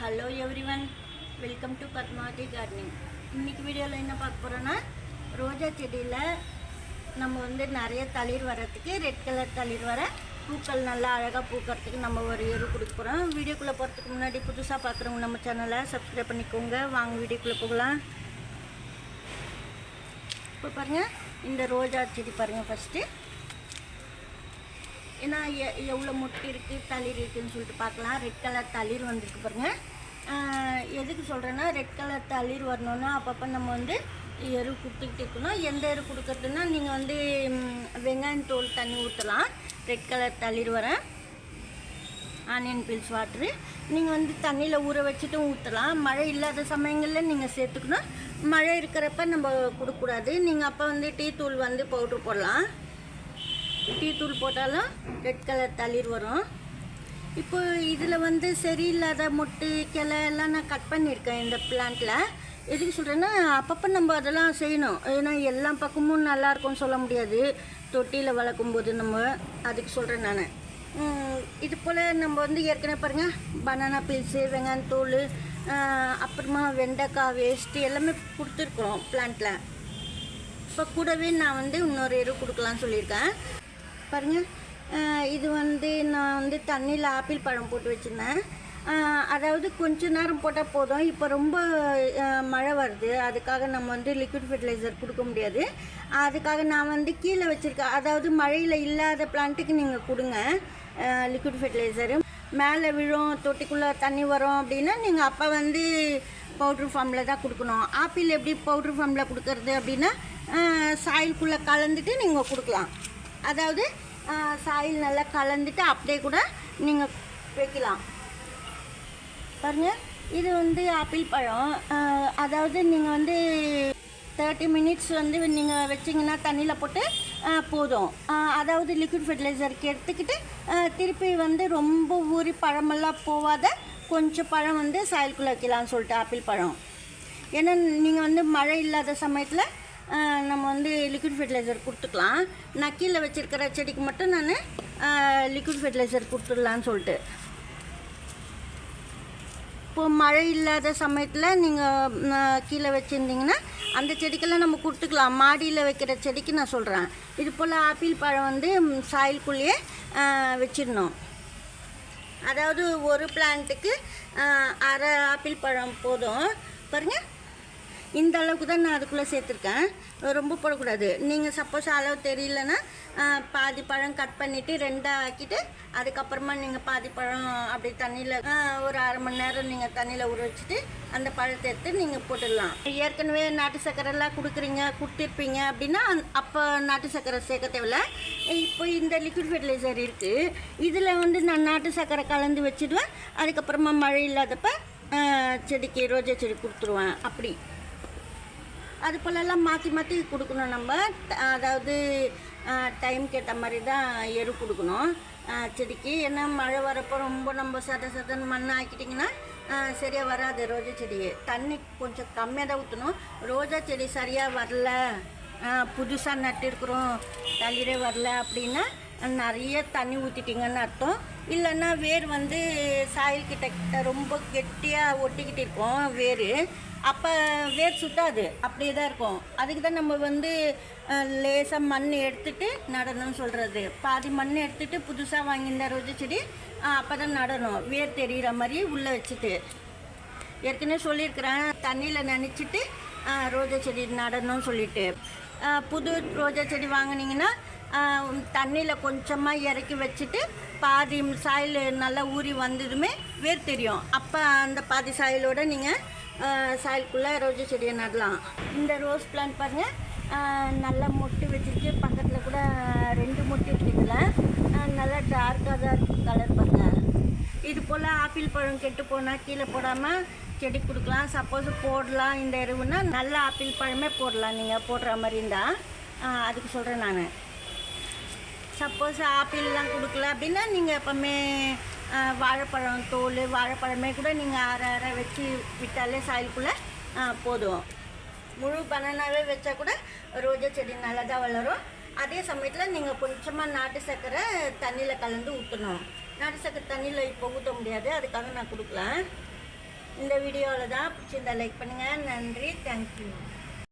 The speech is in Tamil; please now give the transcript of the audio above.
Hello everyone welcome to Padmavathi gardening இன்றைக்கி வீடியோவில் என்ன பார்க்க போகிறோன்னா ரோஜா செடியில் நம்ம வந்து நிறைய தளிர் வரத்துக்கு ரெட் கலர் தளிர் வர பூக்கள் நல்லா அழகாக பூக்கிறதுக்கு நம்ம ஒரு எரு கொடுக்க போகிறோம் வீடியோக்குள்ளே போகிறதுக்கு முன்னாடி புதுசாக பார்க்குறவங்க நம்ம சேனலை சப்ஸ்கிரைப் பண்ணிக்கோங்க. வாங்க வீடியோக்குள்ளே போகலாம். இப்போ பாருங்கள் இந்த ரோஜா செடி பாருங்கள் ஃபஸ்ட்டு ஏன்னா எ- எவ்வளோ மொட்டு இருக்குது தளிர் இருக்குதுன்னு சொல்லிட்டு பார்க்கலாம். ரெட் கலர் தளிர் வந்துருக்கு பாருங்க. எதுக்கு சொல்கிறேன்னா ரெட் கலர் தளிர் வரணுன்னா அப்பப்போ நம்ம வந்து எரு கொடுத்துக்கிட்டு இருக்கணும். எந்த எரு கொடுக்கறதுன்னா நீங்கள் வந்து வெங்காயம் தோல் தண்ணி ஊற்றலாம் ரெட் கலர் தளிர் வர. ஆனியன் பில்ஸ் வாட்ரு நீங்கள் வந்து தண்ணியில் ஊற வச்சுட்டும் ஊற்றலாம் மழை இல்லாத சமயங்களில் நீங்கள் சேர்த்துக்கணும். மழை இருக்கிறப்ப நம்ம கொடுக்கக்கூடாது. நீங்கள் அப்போ வந்து டீ தூள் வந்து பவுட்ரு போடலாம். டீ தூள் போட்டாலும் ரெட் கலர் தளிர் வரும். இப்போ இதில் வந்து சரியில்லாத மொட்டு கிளை எல்லாம் நான் கட் பண்ணியிருக்கேன் இந்த பிளான்ட்டில் எதுக்கு சொல்கிறேன்னா அப்பப்போ நம்ம அதெல்லாம் செய்யணும். ஏன்னா எல்லா பக்கமும் நல்லாயிருக்கும்னு சொல்ல முடியாது. தொட்டியில் வளர்க்கும் போது நம்ம அதுக்கு சொல்கிறேன் நான். இது போல் நம்ம வந்து ஏற்கனவே பாருங்கள் பனானா பீல்ஸு வெங்காயத்தூள் அப்புறமா வெண்டைக்காய் வேஸ்ட்டு எல்லாமே கொடுத்துருக்குறோம் பிளான்ட்டில் இப்போ கூடவே நான் வந்து இன்னொரு எரு கொடுக்கலான்னு சொல்லியிருக்கேன். பாருங்கள் இது வந்து நான் வந்து தண்ணியில் ஆப்பிள் பழம் போட்டு வச்சுருந்தேன். அதாவது கொஞ்ச நேரம் போட்டால் போதும். இப்போ ரொம்ப மழை வருது. அதுக்காக நம்ம வந்து லிக்விட் ஃபெர்டிலைசர் கொடுக்க முடியாது. அதுக்காக நான் வந்து கீழே வச்சுருக்கேன் அதாவது மழையில் இல்லாத பிளான்ட்டுக்கு நீங்கள் கொடுங்க. லிக்விட் ஃபெர்டிலைசரு மேலே விழும் தொட்டிக்குள்ளே தண்ணி வரும் அப்படின்னா நீங்கள் அப்போ வந்து பவுட்ரு ஃபார்மில் தான் கொடுக்கணும். ஆப்பிள் எப்படி பவுட்ரு ஃபார்மில் கொடுக்கறது அப்படின்னா சாயில்குள்ளே கலந்துட்டு நீங்கள் கொடுக்கலாம். அதாவது சாயில் நல்லா கலந்துட்டு அப்படியே கூட நீங்கள் வைக்கலாம். பாருங்கள் இது வந்து ஆப்பிள் பழம். அதாவது நீங்கள் வந்து தேர்ட்டி மினிட்ஸ் வந்து நீங்கள் வச்சிங்கன்னா தண்ணியில் போட்டு போதும். அதாவது லிக்விட் ஃபெர்டிலைசருக்கு எடுத்துக்கிட்டு திருப்பி வந்து ரொம்ப ஊறி பழமெல்லாம் போகாத கொஞ்சம் பழம் வந்து சாயலுக்குள்ளே வைக்கலாம்னு சொல்லிட்டு ஆப்பிள் பழம். ஏன்னா நீங்கள் வந்து மழை இல்லாத சமயத்தில் நம்ம வந்து லிக்விட் ஃபெர்டிலைசர் கொடுத்துக்கலாம். நான் கீழே வச்சுருக்கிற செடிக்கு மட்டும் நான் லிக்விட் ஃபெர்டிலைசர் கொடுத்துடலான்னு சொல்லிட்டு. இப்போது மழை இல்லாத சமயத்தில் நீங்கள் கீழே வச்சுருந்தீங்கன்னா அந்த செடிக்கெல்லாம் நம்ம கொடுத்துக்கலாம். மாடியில் வைக்கிற செடிக்கு நான் சொல்கிறேன் இது போல் ஆப்பிள் பழம் வந்து சாயில்குள்ளேயே சாயிலுக்குள்ளேயே வச்சிடணும். அதாவது ஒரு பிளான்ட்டுக்கு அரை ஆப்பிள் பழம் போதும். பாருங்கள் இந்த அளவுக்கு தான் நான் அதுக்குள்ளே சேர்த்துருக்கேன். ரொம்ப போடக்கூடாது. நீங்கள் சப்போஸ் அளவு தெரியலன்னா பாதி பழம் கட் பண்ணிவிட்டு ரெண்டாக ஆக்கிட்டு அதுக்கப்புறமா நீங்கள் பாதி பழம் அப்படி தண்ணியில் ஒரு அரை மணி நேரம் நீங்கள் தண்ணியில் ஊற வச்சுட்டு அந்த பழத்தை எடுத்து நீங்கள் போட்டுடலாம். ஏற்கனவே நாட்டு சர்க்கரைலாம் கொடுக்குறீங்க கொடுத்துருப்பீங்க அப்படின்னா அப்போ நாட்டு சர்க்கரை சேர்க்க தேவையில்ல. இப்போ இந்த லிக்விட் ஃபெர்டிலைசர் இருக்குது இதில் வந்து நான் நாட்டு சர்க்கரை கலந்து வச்சிடுவேன். அதுக்கப்புறமா மழை இல்லாதப்ப செடிக்கு ரோஜா செடி கொடுத்துருவேன். அப்படி. அது போலெல்லாம் மாற்றி மாற்றி கொடுக்கணும் நம்ம. த- அதாவது டைம் கேட்ட மாதிரி தான் எரு கொடுக்கணும். செடிக்கு. ஏன்னா மழை வரப்போ ரொம்ப நம்ம சத சதன் மண் ஆக்கிட்டிங்கன்னா சரியாக வராது ரோஜா செடி தண்ணி கொஞ்சம் கம்மியாக தான் ஊற்றணும் ரோஜா செடி சரியாக வரல புதுசாக நட்டிருக்கிறோம் தளிரே வரல அப்படின்னா நிறைய தண்ணி ஊற்றிட்டிங்கன்னு அர்த்தம். இல்லைன்னா வேர் வந்து சாயில் கிட்ட கிட்ட ரொம்ப கெட்டியாக ஒட்டிக்கிட்டு இருக்கும் வேர். அப்போ வேர் சுத்தாது அப்படியே தான் இருக்கும். அதுக்கு தான் நம்ம வந்து லேசாக மண் எடுத்துட்டு நடணும்னு சொல்கிறது பாதி மண் எடுத்துட்டு புதுசாக வாங்கியிருந்த ரோஜா செடி அப்போ தான் நடணும். வேர் தெரிகிற மாதிரி உள்ளே வச்சுட்டு. ஏற்கனவே சொல்லியிருக்கிறேன் தண்ணியில் நினச்சிட்டு ரோஜா செடி நடணும்னு சொல்லிட்டு. புது ரோஜா செடி வாங்கினீங்கன்னா தண்ணியில் கொஞ்சமாக இறக்கி வச்சுட்டு பாதி சாயில் நல்லா ஊறி வந்ததுமே வேர் தெரியும். அப்போ அந்த பாதி சாயிலோட நீங்கள் சாயலுக்குள்ளே ரோஜா செடியை நடலாம். இந்த ரோஸ் பிளான்ட் பாருங்கள் நல்லா மொட்டு வச்சுருக்கு. பக்கத்தில் கூட ரெண்டு மொட்டு இருக்குதுல நல்லா டார்க்காக தான் இருக்குது கலர் பாருங்கள் இது போல் ஆப்பிள் பழம் கெட்டு போனால் கீழே போடாமல் செடி கொடுக்கலாம். சப்போஸ் போடலாம் இந்த எருவுன்னா நல்ல ஆப்பிள் பழமே போடலாம். நீங்கள் போடுற மாதிரி இருந்தால் அதுக்கு சொல்கிறேன் நான். சப்போஸ் ஆப்பிள்லாம் கொடுக்கல அப்படின்னா நீங்கள் எப்போவுமே வாழைப்பழம் தோல் வாழைப்பழமே கூட நீங்கள் அரை அரை வச்சு விட்டாலே சாயலுக்குள்ளே போதும். முழு பனானாவே வச்சா கூட ரோஜா செடி நல்லா தான் வளரும். அதே சமயத்தில் நீங்கள் கொஞ்சமாக நாட்டு சர்க்கரை தண்ணியில் கலந்து ஊற்றணும் நாட்டு சர்க்கரை தண்ணியில் இப்போ ஊற்ற முடியாது அதுக்காக நான் கொடுக்கலாம் இந்த வீடியோவில் தான் பிடிச்சிருந்தா லைக் பண்ணுங்கள் நன்றி. தேங்க்யூ